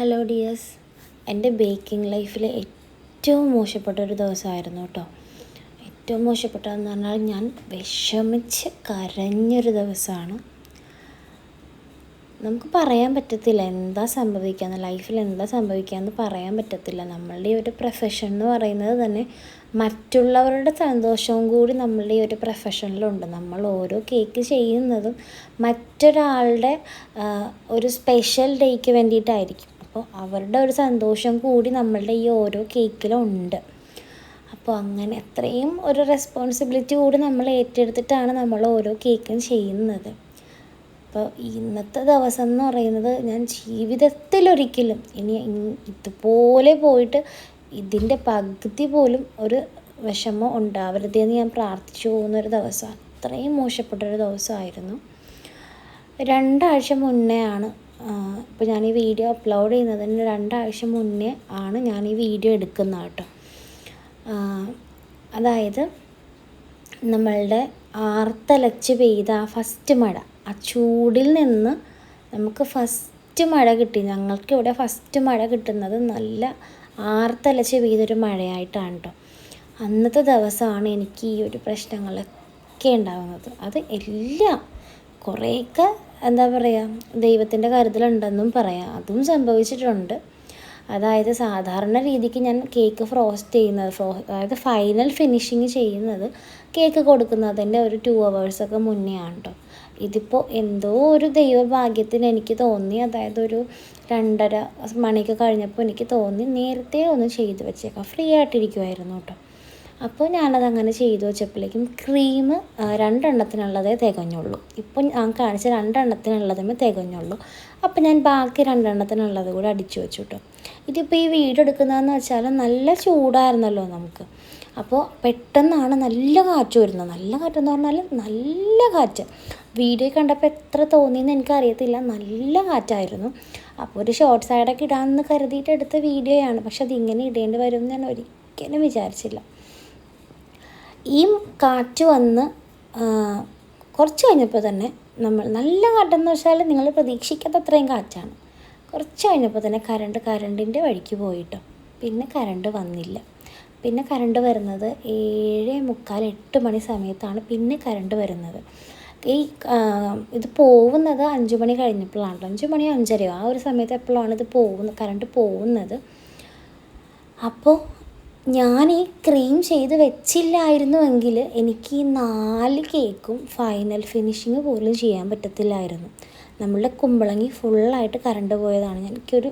Hello dears എന്റെ baking ലൈഫിലെ ഏറ്റവും മോശപ്പെട്ട ഒരു ദിവസമായിരുന്നു കേട്ടോ. ഏറ്റവും മോശപ്പെട്ടതെന്ന് പറഞ്ഞാൽ ഞാൻ വിഷമിച്ച് കരഞ്ഞൊരു ദിവസമാണ്. നമുക്ക് പറയാൻ പറ്റത്തില്ല എന്താ സംഭവിക്കുക ലൈഫിൽ എന്താ സംഭവിക്കുക എന്ന് പറയാൻ പറ്റത്തില്ല. നമ്മളുടെ ഒരു പ്രൊഫഷൻ എന്ന് പറയുന്നത് തന്നെ മറ്റുള്ളവരുടെ സന്തോഷവും കൂടി നമ്മളുടെ ഈ ഒരു പ്രൊഫഷനിലുണ്ട് നമ്മൾ ഓരോ കേക്ക് ചെയ്യുന്നതും മറ്റൊരാളുടെ ഒരു സ്പെഷ്യൽ ഡേക്ക് വേണ്ടിയിട്ടായിരിക്കും. അപ്പോൾ അവരുടെ ഒരു സന്തോഷം കൂടി നമ്മളുടെ ഈ ഓരോ കേക്കിലും ഉണ്ട് അപ്പോൾ അങ്ങനെ അത്രയും ഒരു റെസ്പോൺസിബിലിറ്റി കൂടി നമ്മൾ ഏറ്റെടുത്തിട്ടാണ് നമ്മൾ ഓരോ കേക്കും ചെയ്യുന്നത്. അപ്പോൾ ഇന്നത്തെ ദിവസം എന്ന് പറയുന്നത് ഞാൻ ജീവിതത്തിലൊരിക്കലും ഇനി ഇതുപോലെ പോയിട്ട് ഇതിന്റെ പകുതി പോലും ഒരു വിഷമം ഉണ്ടാവരുതെന്ന് ഞാൻ പ്രാർത്ഥിച്ചു പോകുന്നൊരു ദിവസം അത്രയും മോശപ്പെട്ടൊരു ദിവസമായിരുന്നു. രണ്ടാഴ്ച മുന്നേ ആണ് ഇപ്പോൾ ഞാൻ ഈ വീഡിയോ അപ്ലോഡ് ചെയ്യുന്നതിന് രണ്ടാഴ്ച മുന്നേ ആണ് ഞാൻ ഈ വീഡിയോ എടുക്കുന്നത് കേട്ടോ. അതായത് നമ്മളുടെ ആർത്തലച്ച് പെയ്ത ആ ഫസ്റ്റ് മഴ ആ ചൂടിൽ നിന്ന് നമുക്ക് ഫസ്റ്റ് മഴ കിട്ടി. ഞങ്ങൾക്ക് ഇവിടെ ഫസ്റ്റ് മഴ കിട്ടുന്നത് നല്ല ആർത്തലച്ച് പെയ്തൊരു മഴയായിട്ടാണ് കേട്ടോ. അന്നത്തെ ദിവസമാണ് എനിക്ക് ഈ ഒരു പ്രശ്നങ്ങളൊക്കെ ഉണ്ടാകുന്നത് അത് എല്ലാം കുറേയൊക്കെ എന്താ പറയുക ദൈവത്തിന്റെ കരുതലുണ്ടെന്നും പറയാം. അതും സംഭവിച്ചിട്ടുണ്ട്. അതായത് സാധാരണ രീതിക്ക് ഞാൻ കേക്ക് ഫ്രോസ്റ്റ് ചെയ്യുന്നത് ഫ്രോ അതായത് ഫൈനൽ ഫിനിഷിങ് ചെയ്യുന്നത് കേക്ക് കൊടുക്കുന്നതിന്റെ ഒരു ടു അവേഴ്സൊക്കെ മുന്നേ ആണ് കേട്ടോ ഇതിപ്പോൾ എന്തോ ഒരു ദൈവഭാഗ്യത്തിന് എനിക്ക് തോന്നി. അതായത് ഒരു രണ്ടര മണിക്ക് കഴിഞ്ഞപ്പോൾ എനിക്ക് തോന്നി. നേരത്തെ ഒന്ന് ചെയ്തു വെച്ചേക്കാം. ഫ്രീ ആയിട്ടിരിക്കുമായിരുന്നു കേട്ടോ അപ്പോൾ ഞാനത് അങ്ങനെ ചെയ്തു വെച്ചപ്പോഴേക്കും ക്രീം രണ്ടെണ്ണത്തിനുള്ളതേ തികഞ്ഞുള്ളൂ. ഇപ്പം ഞാൻ കാണിച്ച രണ്ടെണ്ണത്തിനുള്ളതേ തികഞ്ഞുള്ളൂ. അപ്പോൾ ഞാൻ ബാക്കി രണ്ടെണ്ണത്തിനുള്ളത് കൂടെ അടിച്ചു വെച്ചു കേട്ടോ ഇതിപ്പോൾ ഈ വീഡിയോ എടുക്കുന്നതെന്ന് വെച്ചാൽ നല്ല ചൂടായിരുന്നല്ലോ നമുക്ക്. അപ്പോൾ പെട്ടെന്നാണ് നല്ല കാറ്റ് വരുന്നത്. നല്ല കാറ്റെന്ന് പറഞ്ഞാൽ നല്ല കാറ്റ്. വീഡിയോ കണ്ടപ്പോൾ എത്ര തോന്നിയെന്ന് എനിക്കറിയത്തില്ല. നല്ല കാറ്റായിരുന്നു. അപ്പോൾ ഒരു ഷോർട്ട് സൈഡൊക്കെ ഇടാമെന്ന് കരുതിയിട്ട് എടുത്ത വീഡിയോയാണ് പക്ഷെ അതിങ്ങനെ ഇടേണ്ടി വരും എന്ന് ഞാൻ ഒരിക്കലും വിചാരിച്ചില്ല. ഈ കാറ്റ് വന്ന് കുറച്ച് കഴിഞ്ഞപ്പോൾ തന്നെ നമ്മൾ നല്ല കാറ്റെന്ന് വെച്ചാൽ നിങ്ങൾ പ്രതീക്ഷിക്കാത്ത അത്രയും കാറ്റാണ്. കുറച്ച് കഴിഞ്ഞപ്പോൾ തന്നെ കറണ്ട് കറണ്ടിന്റെ വഴിക്ക് പോയിട്ടോ. പിന്നെ കറണ്ട് വന്നില്ല. പിന്നെ കറണ്ട് വരുന്നത് ഏഴ് മുക്കാൽ എട്ട് മണി സമയത്താണ് പിന്നെ കറണ്ട് വരുന്നത്. ഈ ഇത് പോകുന്നത് അഞ്ച് മണി കഴിഞ്ഞപ്പോഴാണല്ലോ. അഞ്ച് മണി അഞ്ചരയോ ആ ഒരു സമയത്ത് എപ്പോഴാണ് ഇത് പോകുന്നത് കറണ്ട് പോകുന്നത്? അപ്പോൾ ഞാൻ ഈ ക്രീം ചെയ്ത് വെച്ചില്ലായിരുന്നുവെങ്കിൽ എനിക്ക് ഈ നാല് കേക്കും ഫൈനൽ ഫിനിഷിങ് പോലും ചെയ്യാൻ പറ്റത്തില്ലായിരുന്നു. നമ്മളുടെ കുമ്പളങ്ങി ഫുള്ളായിട്ട് കറണ്ട് പോയതാണ്. എനിക്കൊരു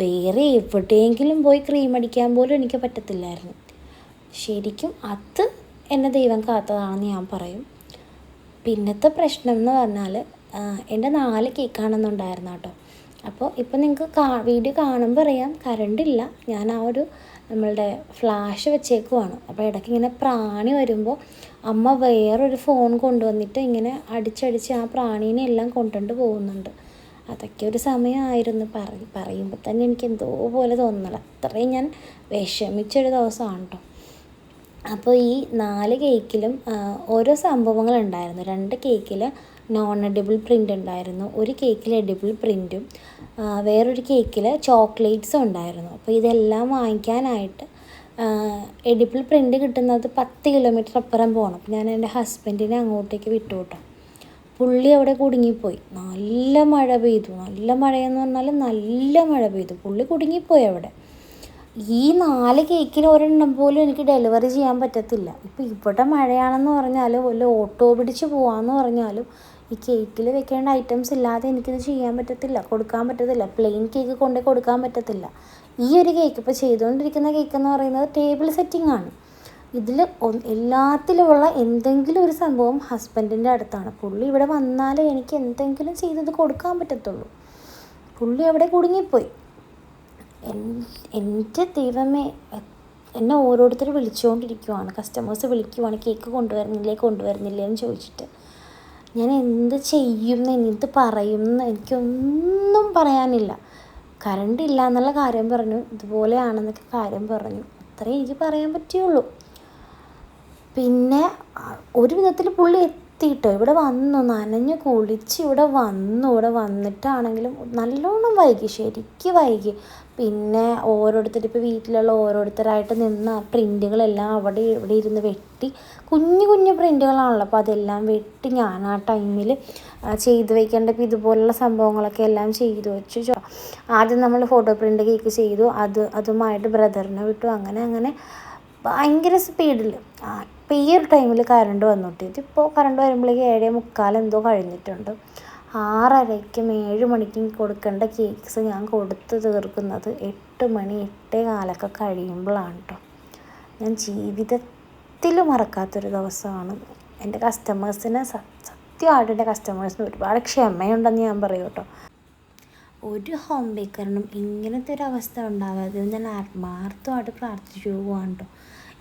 വേറെ എവിടെയെങ്കിലും പോയി ക്രീം അടിക്കാൻ പോലും എനിക്ക് പറ്റത്തില്ലായിരുന്നു. ശരിക്കും അത് എന്നെ ദൈവം കാത്തതാണെന്ന് ഞാൻ പറയും. പിന്നത്തെ പ്രശ്നം എന്ന് പറഞ്ഞാൽ എന്റെ നാല് കേക്കാണെന്നുണ്ടായിരുന്നു കേട്ടോ അപ്പോൾ ഇപ്പോൾ നിങ്ങൾക്ക് കാ വീഡിയോ കാണുമ്പോൾ അറിയാം കറണ്ട് ഇല്ല. ഞാൻ ആ ഒരു നമ്മളുടെ ഫ്ലാഷ് വെച്ചേക്കുവാണ്. അപ്പോൾ ഇടയ്ക്ക് ഇങ്ങനെ പ്രാണി വരുമ്പോൾ അമ്മ വേറൊരു ഫോൺ കൊണ്ടുവന്നിട്ട് ഇങ്ങനെ അടിച്ചടിച്ച് ആ പ്രാണീനെ എല്ലാം കൊണ്ടുകൊണ്ട് പോകുന്നുണ്ട്. അതൊക്കെ ഒരു സമയമായിരുന്നു. പറ പറയുമ്പോൾ തന്നെ എനിക്ക് എന്തോ പോലെ തോന്നല. അത്രയും ഞാൻ വിഷമിച്ചൊരു ദിവസമാണ് കേട്ടോ. അപ്പോൾ ഈ നാല് കേക്കിലും ഓരോ സംഭവങ്ങളുണ്ടായിരുന്നു രണ്ട് കേക്കിൽ നോൺ എഡിബിൾ പ്രിന്റ് ഉണ്ടായിരുന്നു ഒരു കേക്കിൽ എഡിബിൾ പ്രിന്റും വേറൊരു കേക്കിൽ ചോക്ലേറ്റ്സും ഉണ്ടായിരുന്നു. അപ്പോൾ ഇതെല്ലാം വാങ്ങിക്കാനായിട്ട് എഡിബിൾ പ്രിന്റ് കിട്ടുന്നത് പത്ത് കിലോമീറ്റർ അപ്പുറം പോകണം അപ്പോൾ ഞാൻ എന്റെ ഹസ്ബൻഡിനെ അങ്ങോട്ടേക്ക് വിട്ടു കേട്ടോ. പുള്ളി അവിടെ കുടുങ്ങിപ്പോയി. നല്ല മഴ പെയ്തു. നല്ല മഴയെന്ന് പറഞ്ഞാൽ നല്ല മഴ പെയ്തു. പുള്ളി കുടുങ്ങിപ്പോയി അവിടെ. ഈ നാല് കേക്കിൽ ഒരെണ്ണം പോലും എനിക്ക് ഡെലിവറി ചെയ്യാൻ പറ്റത്തില്ല. ഇപ്പോൾ ഇവിടെ മഴയാണെന്ന് പറഞ്ഞാലും വല്ല ഓട്ടോ പിടിച്ച് പോകാമെന്ന് പറഞ്ഞാലും ഈ കേക്കിൽ വെക്കേണ്ട ഐറ്റംസ് ഇല്ലാതെ എനിക്കിത് ചെയ്യാൻ പറ്റത്തില്ല കൊടുക്കാൻ പറ്റത്തില്ല പ്ലെയിൻ കേക്ക് കൊണ്ടേ കൊടുക്കാൻ പറ്റത്തില്ല. ഈ ഒരു കേക്ക് ഇപ്പോൾ ചെയ്തുകൊണ്ടിരിക്കുന്ന കേക്ക് എന്ന് പറയുന്നത് ടേബിൾ സെറ്റിംഗ് ആണ്. ഇതിൽ എല്ലാത്തിലുമുള്ള എന്തെങ്കിലും ഒരു സംഭവം ഹസ്ബൻഡിന്റെ അടുത്താണ്. പുള്ളി ഇവിടെ വന്നാലേ എനിക്ക് എന്തെങ്കിലും ചെയ്തത് കൊടുക്കാൻ പറ്റത്തുള്ളൂ. പുള്ളി അവിടെ കുടുങ്ങിപ്പോയി. എന്റെ ദൈവമേ എന്നെ ഓരോരുത്തർ വിളിച്ചുകൊണ്ടിരിക്കുവാണ്. കസ്റ്റമേഴ്സ് വിളിക്കുവാണ്. കേക്ക് കൊണ്ടുവരുന്നില്ലേ കൊണ്ടുവരുന്നില്ലേ എന്ന് ചോദിച്ചിട്ട്. ഞാൻ എന്ത് ചെയ്യും എന്ത് പറയും എന്ന് എനിക്കൊന്നും പറയാനില്ല. കറണ്ട് ഇല്ല എന്നുള്ള കാര്യം പറഞ്ഞു. ഇതുപോലെയാണെന്നൊക്കെ കാര്യം പറഞ്ഞു. അത്രേ എനിക്ക് പറയാൻ പറ്റുള്ളൂ. പിന്നെ ഒരു വിധത്തിൽ പുള്ളി എത്തിയിട്ടോ ഇവിടെ വന്നു നനഞ്ഞ് കുളിച്ച് ഇവിടെ വന്നു. ഇവിടെ വന്നിട്ടാണെങ്കിലും നല്ലോണം വൈകി ശരിക്കും വൈകി. പിന്നെ ഓരോരുത്തർ ഇപ്പോൾ വീട്ടിലുള്ള ഓരോരുത്തരായിട്ട് നിന്ന് ആ പ്രിന്റുകളെല്ലാം അവിടെ ഇവിടെ ഇരുന്ന് വെട്ടി കുഞ്ഞു കുഞ്ഞു പ്രിന്റുകളാണല്ലോ അപ്പോൾ അതെല്ലാം വെട്ടി ഞാൻ ആ ടൈമിൽ ചെയ്ത് വയ്ക്കേണ്ട ഇപ്പോൾ ഇതുപോലുള്ള സംഭവങ്ങളൊക്കെ എല്ലാം ചെയ്തു വെച്ചു. ആദ്യം നമ്മൾ ഫോട്ടോ പ്രിന്റ് കേക്ക് ചെയ്തു. അത് അതുമായിട്ട് ബ്രദറിനെ വിട്ടു. അങ്ങനെ അങ്ങനെ ഭയങ്കര സ്പീഡിൽ ഇപ്പോൾ ഈ ഒരു ടൈമിൽ കറണ്ട് വന്നിട്ട്. ഇതിപ്പോൾ കറണ്ട് വരുമ്പോഴേക്ക് ഏഴേ മുക്കാൽ എന്തോ കഴിഞ്ഞിട്ടുണ്ട്. ആറരയ്ക്കും ഏഴ് മണിക്കും കൊടുക്കേണ്ട കേക്ക്സ് ഞാൻ കൊടുത്ത് തീർക്കുന്നത് എട്ട് മണി എട്ടേ കാലൊക്കെ കഴിയുമ്പോഴാണ് കേട്ടോ ഞാൻ ജീവിതത്തിൽ മറക്കാത്തൊരു ദിവസമാണ്. എന്റെ കസ്റ്റമേഴ്സിന് സത്യമായിട്ട് എന്റെ കസ്റ്റമേഴ്സിന് ഒരുപാട് ക്ഷമയുണ്ടെന്ന് ഞാൻ പറയും കേട്ടോ ഒരു ഹോം ബേക്കറിനും ഇങ്ങനത്തെ ഒരു അവസ്ഥ ഉണ്ടാകാതെ ഞാൻ ആത്മാർത്ഥമായിട്ട് പ്രാർത്ഥിച്ചു പോവാണ് കേട്ടോ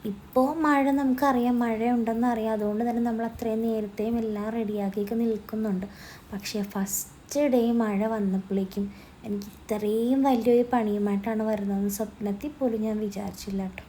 ഇപ്പോൾ മഴ നമുക്കറിയാം. മഴയുണ്ടെന്ന് അറിയാം. അതുകൊണ്ട് തന്നെ നമ്മൾ അത്രയും നേരത്തെയും എല്ലാം റെഡിയാക്കിയൊക്കെ നിൽക്കുന്നുണ്ട്. പക്ഷേ ഫസ്റ്റ് ഡേ മഴ വന്നപ്പോഴേക്കും എനിക്ക് ഇത്രയും വലിയൊരു പണിയുമായിട്ടാണ് വരുന്നതെന്ന് സ്വപ്നത്തിൽ പോലും ഞാൻ വിചാരിച്ചില്ല കേട്ടോ.